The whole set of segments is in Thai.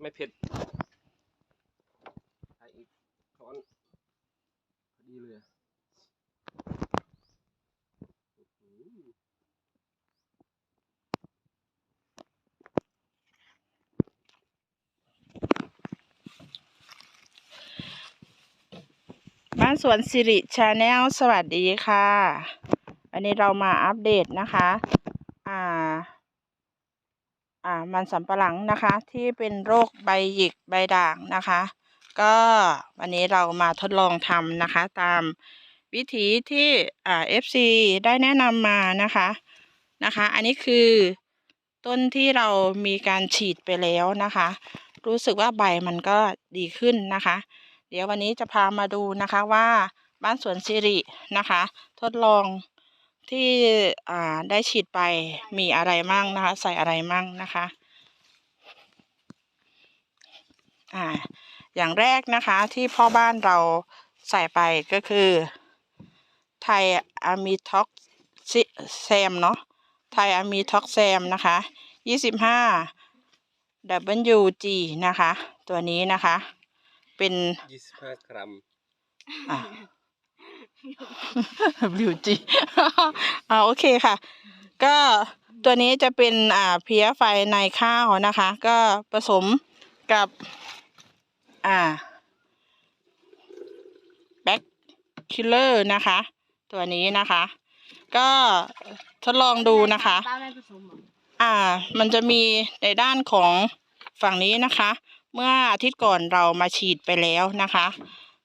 ไม่เผ็ดใส่อีกช้อนพอดีเลยอื้อหือบ้านสวนสิริชาแนลสวัสดีค่ะ อันนี้เรามาอัปเดตนะคะ อ่า อ่ามันสำปะหลังนะคะที่เป็นโรคใบหยิกใบด่างนะคะ ก็วันนี้เรามาทดลองทำนะคะ ตามวิธีที่อ่า FC ได้แนะนำมานะคะนะคะ อันนี้คือต้นที่เรามีการฉีดไปแล้วนะคะ รู้สึกว่าใบมันก็ดีขึ้นนะคะ เดี๋ยววันนี้จะพามาดูนะคะว่าบ้านสวนสิรินะคะ ทดลอง ที่อ่าได้ฉีดไปมีอะไรมั่งนะคะ ใส่อะไรมั่งนะคะอ่าอย่างแรกนะคะที่พ่อบ้านเราใส่ไปก็คือไทยอะมิท็อกซิแซมเนาะไทยอะมิท็อกแซมนะคะยี่สิบห้า WG นะคะ ตัวนี้นะคะ เป็นยี่สิบห้ากรัม อ่า WG อ่าโอเคค่ะ ก็ตัวนี้จะเป็นอ่าเพี้ยไฟในข้าวนะคะ ก็ผสมกับอ่าแบ็คคิลเลอร์นะคะ ตัวนี้นะคะ ก็ทดลองดูนะคะป้าไม่ผสมเหรออ่า มันจะมีในด้านของฝั่งนี้นะคะ เมื่ออาทิตย์ก่อนเรามาฉีดไปแล้วนะคะ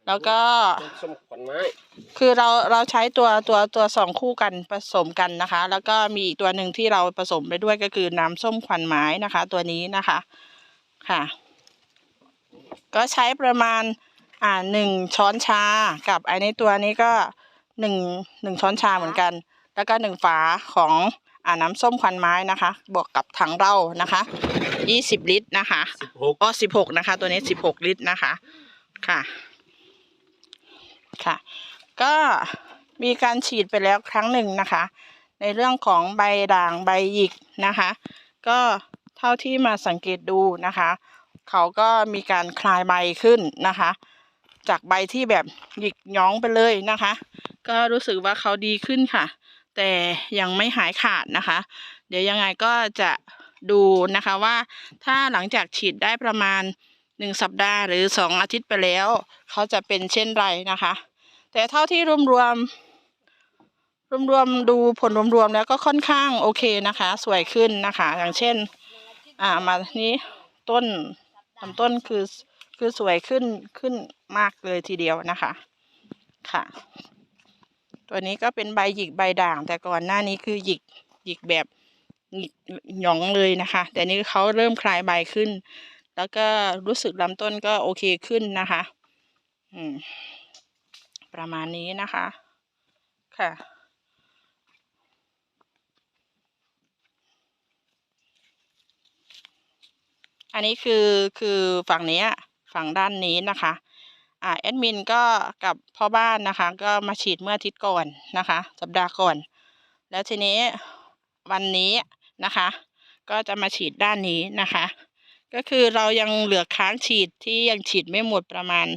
แล้วก็ต้นส้มขวัญไม้คือเราเราใช้ตัวตัวตัวสองคู่กันผสมกันนะคะ แล้วก็มีอีกตัวหนึ่งที่เราผสมไปด้วยก็คือน้ำส้มขวัญไม้นะคะ ตัวนี้นะคะค่ะ ก็ใช้ประมาณอ่าหนึ่งช้อนชากับไอ้ในตัวนี้ก็หนึ่งหนึ่งช้อนชาเหมือนกัน แล้วก็หนึ่งฝาของอ่าน้ำส้มควันไม้นะคะ บวกกับถังเรานะคะยี่สิบลิตรนะคะสิบหกอ๋อสิบหกนะคะ ตัวนี้สิบหกลิตรนะคะ ค่ะ ค่ะ ก็มีการฉีดไปแล้วครั้งหนึ่งนะคะ ในเรื่องของใบด่างใบหยิกนะคะ ก็เท่าที่มาสังเกตดูนะคะ เขาก็มีการคลายใบขึ้นนะคะ จากใบที่แบบหยิกย้องไปเลยนะคะ ก็รู้สึกว่าเขาดีขึ้นค่ะ แต่ยังไม่หายขาดนะคะ เดี๋ยวยังไงก็จะดูนะคะว่าถ้าหลังจากฉีดได้ประมาณ หนึ่งสัปดาห์หรือสองอาทิตย์ไปแล้ว เขาจะเป็นเช่นไรนะคะ แต่เท่าที่รวมรวมรวมรวมๆดูผลรวมๆแล้วก็ค่อนข้างโอเคนะคะ สวยขึ้นนะคะ อย่างเช่น อ่ามานี้ต้นลำต้นคือคือสวยขึ้นขึ้นมากเลยทีเดียวนะคะค่ะ ตัวนี้ก็เป็นใบหยิกใบด่าง แต่ก่อนหน้านี้คือหยิกหยิกแบบหยิกหยองเลยนะคะ แต่นี้เขาเริ่มคลายใบขึ้น แล้วก็รู้สึกลำต้นก็โอเคขึ้นนะคะ อืม ประมาณนี้นะคะ ค่ะอันนี้คือคือฝั่งนี้ฝั่งด้านนี้นะคะอ่าแอดมินก็กับพ่อบ้านนะคะ ก็มาฉีดเมื่ออาทิตย์ก่อนนะคะ สัปดาห์ก่อน แล้วทีนี้วันนี้นะคะ ก็จะมาฉีดด้านนี้นะคะ ก็คือเรายังเหลือค้างฉีดที่ยังฉีดไม่หมดประมาณ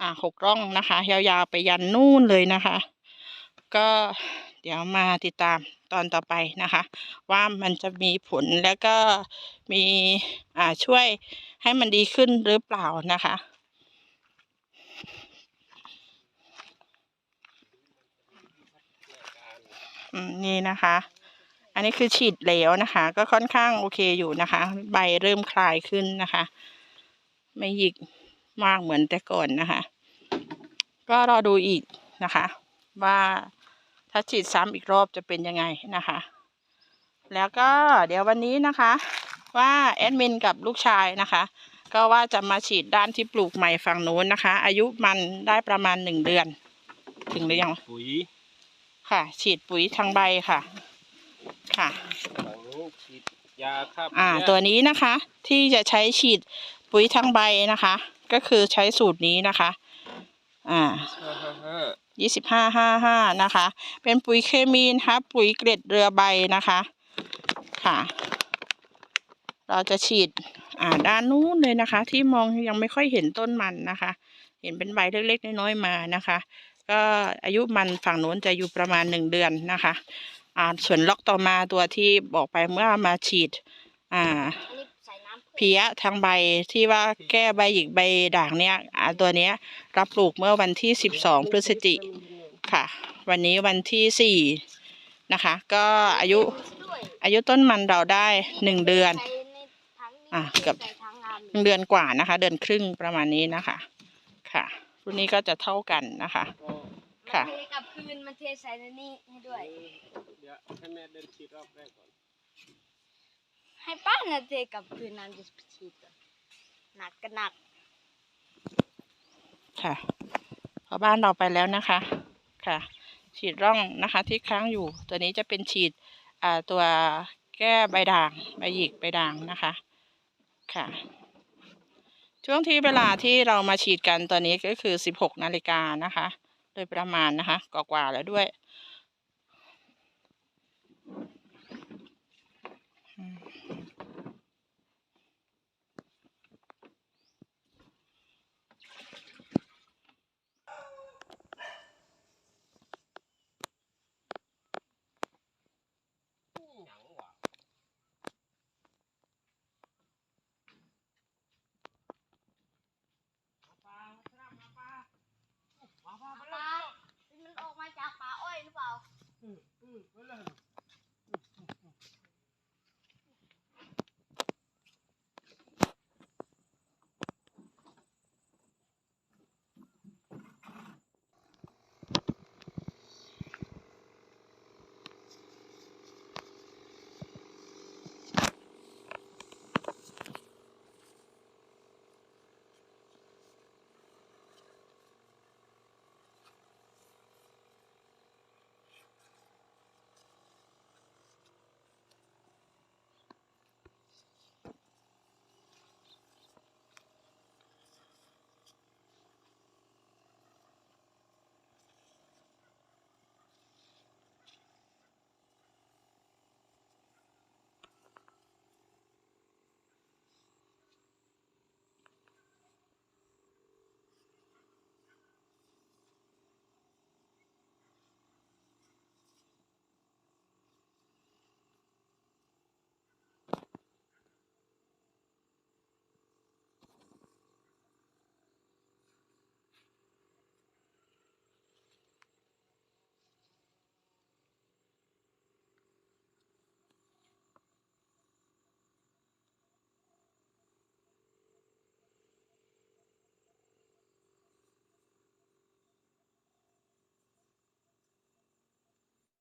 อ่าหกร่องนะคะ ยาวๆไปยันนู่นเลยนะคะ ก็เดี๋ยวมาติดตามตอนต่อไปนะคะ ว่ามันจะมีผลแล้วก็มีอ่าช่วยให้มันดีขึ้นหรือเปล่านะคะนี่นะคะ นนี้คือฉีดแล้วนะคะ ก็ค่อนข้างโอเคอยู่นะคะ ใบเริ่มคลายขึ้นนะคะ ไม่หยิกมากเหมือนแต่ก่อนนะคะ ก็รอดูอีกนะคะ ว่าถ้าฉีดซ้ำอีกรอบจะเป็นยังไงนะคะ แล้วก็เดี๋ยววันนี้นะคะ ว่าแอดมินกับลูกชายนะคะ ก็ว่าจะมาฉีดด้านที่ปลูกใหม่ฝั่งโน้นนะคะ อายุมันได้ประมาณหนึ่งเดือน ถึงหรือยังปุ๋ยค่ะ ฉีดปุ๋ยทางใบค่ะ ค่ะฝั่งนู้นฉีดยาฆ่าอ่าเพี้ยตัวนี้นะคะ ที่จะใช้ฉีดปุ๋ยทางใบนะคะ ก็คือใช้สูตรนี้นะคะ อ่าห้าห้าห้ายี่สิบห้าห้าห้านะคะ เป็นปุ๋ยเคมีนะคะปุ๋ยเกล็ดเรือใบนะคะ ค่ะ เราจะฉีด อ่า ด้านนู้นเลยนะคะ ที่มองยังไม่ค่อยเห็นต้นมันนะคะ เห็นเป็นใบเล็กๆน้อยๆมานะคะ ก็อายุมันฝั่งนู้นจะอยู่ประมาณหนึ่งเดือนนะคะ อ่าส่วนล็อกต่อมาตัวที่บอกไปเมื่อมาฉีด อ่า เพี้ยทางใบที่ว่าแก้ใบหยิกใบด่างเนี่ยอ่าตัวเนี้ยรับปลูกเมื่อวันที่สิบสองพฤศจิค่ะ วันนี้วันที่สี่นะคะ ก็อายุอายุต้นมันเราได้หนึ่งเดือน อะเกือบหนึ่งเดือนกว่านะคะ เดือนครึ่งประมาณนี้นะคะ ค่ะรุ่นนี้ก็จะเท่ากันนะคะ ค่ะมันเทกลับคืนมันเทใส่ในนี้ให้ด้วย เดี๋ยวให้แม่เดินฉีดรอบแรกก่อน ให้ป้าน่ะเทกลับคืนน้ำจะฉีดก่อนหนักก็หนัก ค่ะพอบ้านเราไปแล้วนะคะค่ะ ฉีดร่องนะคะที่ค้างอยู่ ตัวนี้จะเป็นฉีดอ่าตัวแก้ใบด่างใบหยิกใบด่างนะคะค่ะ ช่วงที่เวลาที่เรามาฉีดกันตอนนี้ก็คือ 16 นาฬิกานะคะ โดยประมาณนะคะกว่าๆแล้วด้วย